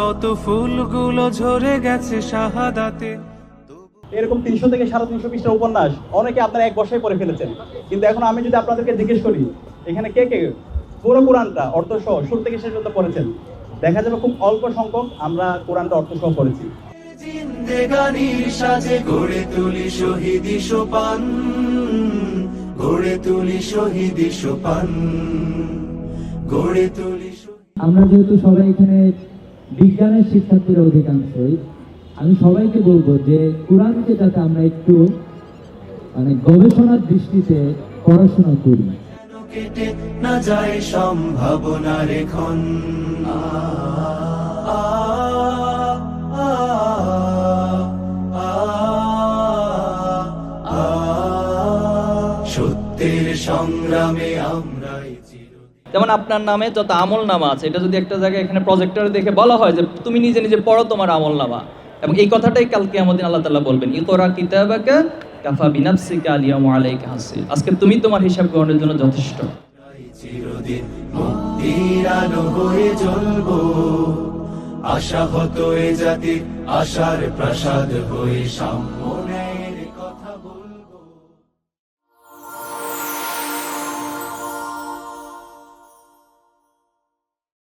কত ফুলগুলো ঝরে গেছে শাহাদাতে। এরকম তিনশো থেকে সাড়ে তিনশো পৃষ্ঠার উপন্যাস অনেকে আপনারা এক বসায় পড়ে ফেলেছেন। কিন্তু এখন আমি যদি আপনাদেরকে জিজ্ঞেস করি এখানে কে কে পুরো কোরআনটা অর্থ সহ শুরু থেকে শেষ পর্যন্ত পড়েছেন? দেখা যাবে খুব অল্প সংখ্যক আমরা কোরআনটা অর্থ সহ পড়েছি। সাজে গড়ে তুলি শহীদি সোপান গড়ে তুলি শহীদি সোপান গড়ে তুলি আমরা যেহেতু সবাই এখানে বিজ্ঞানের শিক্ষার্থীরা অধিকাংশই, আমি সবাইকে বলব যে কোরআনকে যাতে আমরা একটু মানে গবেষণার দৃষ্টিতে পড়াশোনা করি। না যায় সম্ভাবনার এখন সত্যের সংগ্রামে আমরাই চিরদিন যেমন আপনার নামে যত আমল নামা আছে, এটা যদি একটা জায়গায় এখানে প্রজেক্টরে দেখে বলা হয় যে তুমি নিজে নিজে পড়ো তোমার আমল নামা এবং এই কথাটাই কালকে আমাদের আল্লাহ তাআলা বলবেন, ইকরা কিতাবাকা কাফা বিনাফসিকা আলিয়াম আলাইকা হাসিব আজকে তুমি তোমার হিসাব গ্রহণের জন্য যথেষ্ট। আশা হতো এ জাতির আশার প্রাসাদ হয়ে সামনে